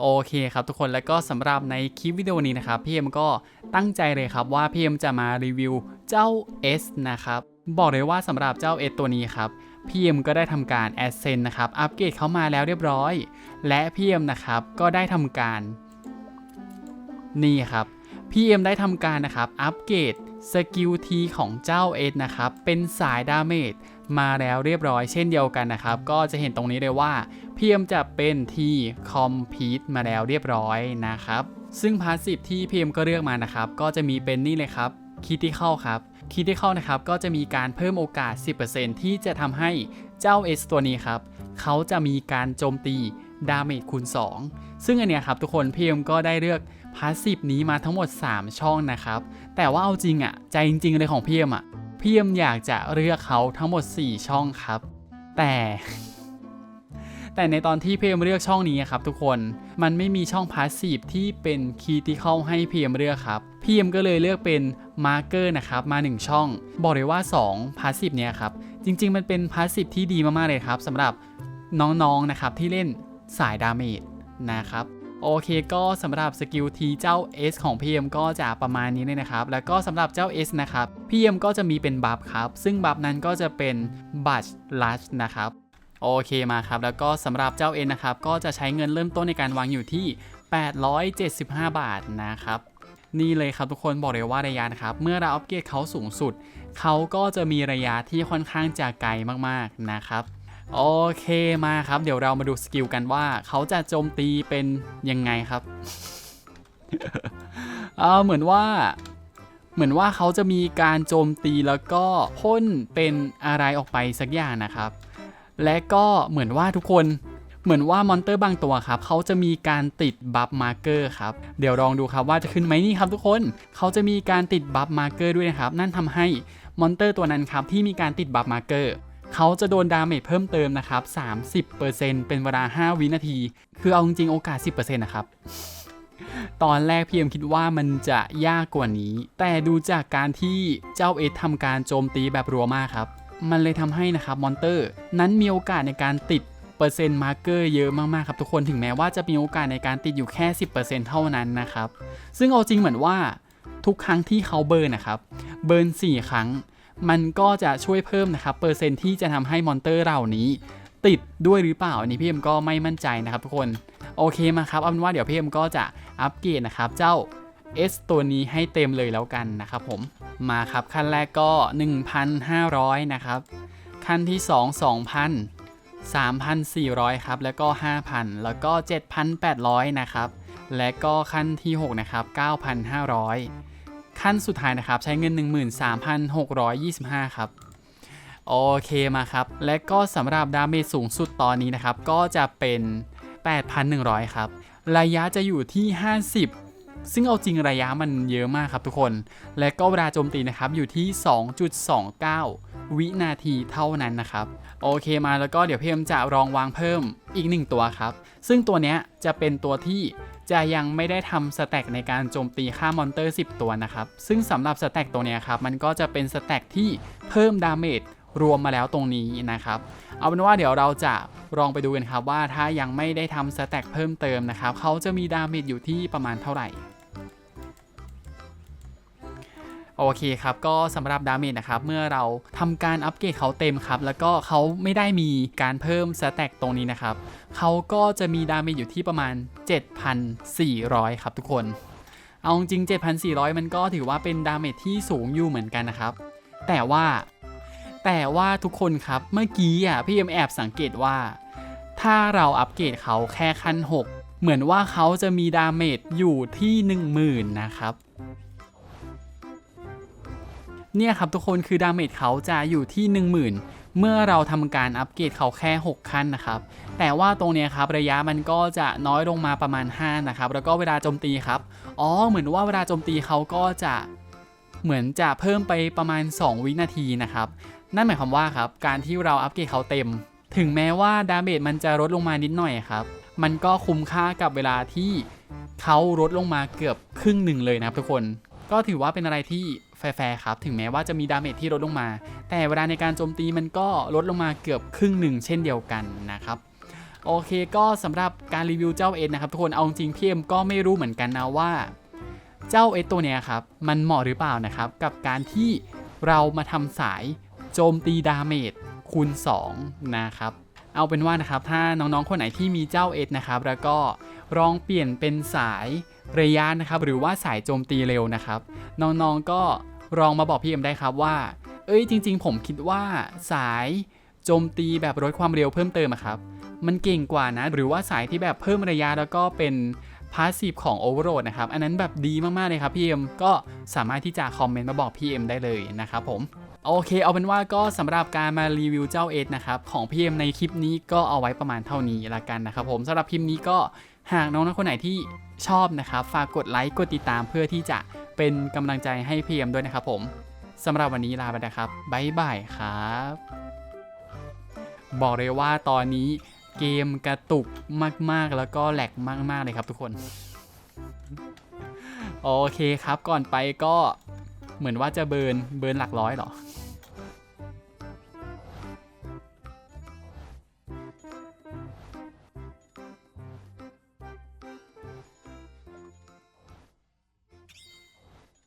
โอเคครับทุกคนแล้วก็สำหรับในคลิปวิดีโอนี้นะครับพี่เอ็มก็ตั้งใจเลยครับว่าพี่เอ็มจะมารีวิวเจ้า S นะครับบอกเลยว่าสำหรับเจ้า S ตัวนี้ครับพี่เอ็มก็ได้ทำการแอดเซนนะครับอัปเกรดเข้ามาแล้วเรียบร้อย และพี่เอ็มนะครับก็ได้ทำการนี่ครับพี่เอ็มได้ทำการนะครับอัปเกรด สกิลทีของเจ้า S นะครับ เป็นสายดาเมจมาแล้วเรียบร้อยเช่นเดียวกันนะครับ ก็จะเห็นตรงนี้เลยว่าพี่เอ็มจะเป็นที่คอมพีทมาแล้วเรียบร้อยนะครับ ซึ่งพาสซีฟที่พี่เอ็มก็เลือกมานะครับ ก็จะมีเป็นนี่เลยครับคิดที่เข้าครับคิดที่เข้านะครับ ก็จะมีการเพิ่มโอกาส 10%ที่จะทำให้เจ้า S ตัวนี้ครับ เขาจะมีการโจมตีดาเมจคูณ 2 ซึ่งอันเนี้ยครับทุกคนพี่เอ็มก็ได้เลือก พาสซีฟนี้มาทั้งหมด 3 ช่องนะครับ แต่ว่าเอาจริงอะใจจริงๆเลยของพี่เอ็มอะพี่เอ็มอยากจะเลือกเขาทั้งหมด 4 ช่องครับ แต่ แต่ในตอนที่พีเอ็มเลือกช่องนี้ครับทุกคนมันไม่มีช่องพาสซีฟที่เป็นคีย์ที่เข้าให้พีเอ็มเลือกครับพีเอ็มก็เลยเลือกเป็นมาร์เกอร์นะครับมา 1 ช่อง บอกเลยว่า 2 พาสซีฟเนี้ยครับจริง ๆ มันเป็นพาสซีฟที่ดีมากๆเลยครับสำหรับน้องๆนะครับที่เล่นสายดาเมจนะครับ โอเคก็สำหรับสกิลทีเจ้า S ของ PM ก็จะประมาณนี้เลยนะครับ แล้วก็สำหรับเจ้า S นะครับ PM ก็จะมีเป็นบัฟครับ ซึ่งบัฟนั้นก็จะเป็นบัชลัชนะครับโอเคมาครับ แล้วก็สำหรับเจ้า N นะครับ ก็จะใช้เงินเริ่มต้นในการวางอยู่ที่ 875 บาทนะครับนี่เลยครับทุกคนบอกเลยว่าระยะนะครับ เมื่อเราอัปเกรดเขาสูงสุด เขาก็จะมีระยะที่ค่อนข้างจะไกลมากๆนะครับ โอเคมาครับ เดี๋ยวเรามาดูสกิลกันว่า เขาจะโจมตีเป็นยังไงครับเออเหมือนว่า เหมือนว่าเขาจะมีการโจมตีแล้วก็พ่นเป็นอะไรออกไปสักอย่างนะครับ และก็เหมือนว่าทุกคนเหมือนว่ามอนเตอร์บางตัวครับ เขาจะมีการติดบัฟมาร์เกอร์ครับ เดี๋ยวลองดูครับว่าจะขึ้นไหมนี่ครับทุกคน เขาจะมีการติดบัฟมาร์เกอร์ด้วยนะครับ นั่นทำให้มอนเตอร์ตัวนั้นครับที่มีการติดบัฟมาร์เกอร์ เขาจะโดนดาเมจเพิ่มเติมนะครับ 30%เป็นเวลา 5 วินาที คือเอาจริงโอกาส 10%นะครับ ตอนแรกพี่เอ็มคิดว่ามันจะยากกว่านี้ แต่ดูจากการที่เจ้าเอสทำการโจมตีแบบรัวมากครับ มันเลยทำให้นะครับมอนเตอร์นั้นมีโอกาสในการติดเปอร์เซ็นต์มาร์เกอร์เยอะมากๆครับทุกคนถึงแม้ว่าจะมีโอกาสในการติดอยู่แค่ 10%เท่านั้นนะครับ ซึ่งเอาจริงเหมือนว่าทุกครั้งที่เขาเบิร์นนะครับ เบิร์น4 ครั้ง มันก็จะช่วยเพิ่มนะครับเปอร์เซ็นต์ที่จะทำให้มอนเตอร์เหล่านี้ ติดด้วยหรือเปล่าอันนี้พี่เอ็มก็ไม่มั่นใจนะครับทุกคนโอเคมาครับเอาเป็นว่าเดี๋ยวพี่เอ็มก็จะอัปเกรดนะครับเจ้า S ตัวนี้ให้เต็มเลยแล้วกันนะครับผมมาครับขั้นแรกก็ 1,500 นะครับ ขั้นที่ 2 2,000 3,400 ครับ แล้วก็ 5,000 แล้วก็ 7,800 นะครับ และก็ขั้นที่ 6 นะครับ 9,500 ขั้นสุดท้ายนะครับ ใช้เงิน 13,625 ครับ โอเคมาครับ และก็สำหรับดาเมจสูงสุดตอนนี้นะครับ ก็จะเป็น 8,100 ครับ ระยะจะอยู่ที่ 50ซึ่งเอาจริงระยะมันเยอะมากครับทุกคน และก็เวลาโจมตีนะครับอยู่ที่ 2.29 วินาทีเท่านั้นนะครับ โอเคมาแล้วก็เดี๋ยวพี่เอ็มจะลองวางเพิ่มอีกหนึ่งตัวครับ ซึ่งตัวเนี้ยจะเป็นตัวที่จะยังไม่ได้ทำสแต็กในการโจมตีค่ามอนเตอร์ 10 ตัวนะครับ ซึ่งสำหรับสแต็กตัวเนี้ยครับ มันก็จะเป็นสแต็กที่เพิ่มดาเมจรวมมาแล้วตรงนี้นะครับ เอาเป็นว่าเดี๋ยวเราจะลองไปดูกันครับว่าถ้ายังไม่ได้ทำสแต็กเพิ่มเติมนะครับเขาจะมีดาเมจอยู่ที่ประมาณเท่าไหร่ โอเคครับ ก็สำหรับดาเมจนะครับ เมื่อเราทำการอัปเกรดเขาเต็มครับ แล้วก็เขาไม่ได้มีการเพิ่มสแต็กตรงนี้นะครับ เขาก็จะมีดาเมจอยู่ที่ประมาณ 7,400 ครับทุกคน เอาจริง 7,400 มันก็ถือว่าเป็นดาเมจที่สูงอยู่เหมือนกันนะครับ แต่ว่า แต่ว่าทุกคนครับ เมื่อกี้อะพี่เอ็มแอบสังเกตว่า ถ้าเราอัปเกรดเขาแค่ขั้น 6 เหมือนว่าเขาจะมีดาเมจอยู่ที่ 10,000 นะครับ เนี่ยครับทุกคนคือดาเมจเขาจะอยู่ที่ 10,000 เมื่อเราทำการอัปเกรดเขาแค่ 6 ขั้นนะครับ แต่ว่าตรงเนี้ยครับระยะมันก็จะน้อยลงมาประมาณ 5 นะครับ แล้วก็เวลาโจมตีครับ อ๋อ เหมือนว่าเวลาโจมตีเขาก็จะเหมือนจะเพิ่มไปประมาณ 2 วินาทีนะครับ นั่นหมายความว่าครับการที่เราอัปเกรดเขาเต็ม ถึงแม้ว่าดาเมจมันจะลดลงมานิดหน่อยครับ มันก็คุ้มค่ากับเวลาที่เขาลดลงมาเกือบครึ่งหนึ่งเลยนะครับทุกคน ก็ถือว่าเป็นอะไรที่ แฟร์ครับ ถึงแม้ว่าจะมีดาเมจที่ลดลงมา แต่เวลาในการโจมตีมันก็ลดลงมาเกือบครึ่งหนึ่งเช่นเดียวกันนะครับโอเคก็สำหรับการรีวิวเจ้าเอสนะครับทุกคนเอาจริงพี่เอ็มก็ไม่รู้เหมือนกันนะว่า เจ้าเอสตัวเนี้ยครับมันเหมาะหรือเปล่านะครับ กับการที่เรามาทำสายโจมตีดาเมจคูณ 2 นะครับ เอาเป็นว่านะครับถ้าน้องๆคนไหนที่มีเจ้าเอสนะครับแล้วก็ลองเปลี่ยนเป็นสายระยะนะครับหรือว่าสายโจมตีเร็วนะครับน้องๆก็ลองมาบอกพี่เอ็มได้ครับว่า เอ้ยจริง ๆ ผมคิดว่าสายโจมตีแบบลดความเร็วเพิ่มเติมครับมันเก่งกว่านะ หรือว่าสายที่แบบเพิ่มระยะแล้วก็เป็นพาสซีฟของ Overload นะครับ อันนั้นแบบดีมาก ๆ เลยครับพี่เอ็มก็สามารถที่จะคอมเมนต์มาบอกพี่เอ็มได้เลยนะครับผม โอเค เอาเป็นว่าก็สำหรับการมารีวิวเจ้าเอสนะครับ ของพีเอ็มในคลิปนี้ก็เอาไว้ประมาณเท่านี้ละกันนะครับผมสำหรับคลิปนี้ก็หากน้องๆคนไหนที่ชอบนะครับ ฝากกดไลค์กดติดตามเพื่อที่จะเป็นกำลังใจให้พีเอ็มด้วยนะครับผมสำหรับวันนี้ลาไปนะครับบ๊ายบายครับ บอกเลยว่าตอนนี้เกมกระตุกมากๆ แล้วก็แหลกมากๆเลยครับทุกคน โอเคครับก่อนไปก็เหมือนว่าจะเบิร์นเบิร์นหลักร้อยหรอ